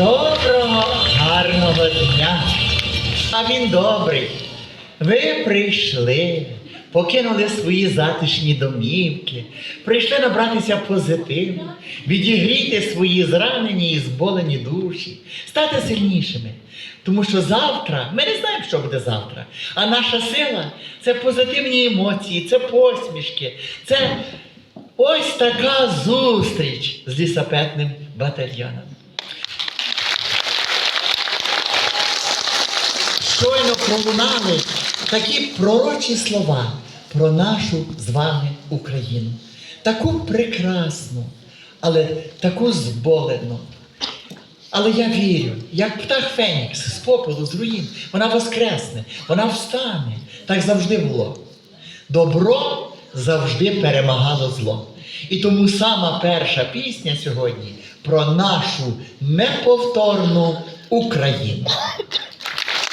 Доброго, гарного дня. А він добрий. Ви прийшли, покинули свої затишні домівки, прийшли набратися позитиву, відігріти свої зранені і зболені душі, стати сильнішими. Тому що завтра, ми не знаємо, що буде завтра, а наша сила це позитивні емоції, це посмішки, це ось така зустріч з лісапетним батальйоном. Щойно пролунали такі пророчі слова про нашу з вами Україну. Таку прекрасну, але таку зболену. Але я вірю, як птах Фенікс з попелу, з руїн, вона воскресне, вона встане. Так завжди було. Добро завжди перемагало зло. І тому сама перша пісня сьогодні про нашу неповторну Україну.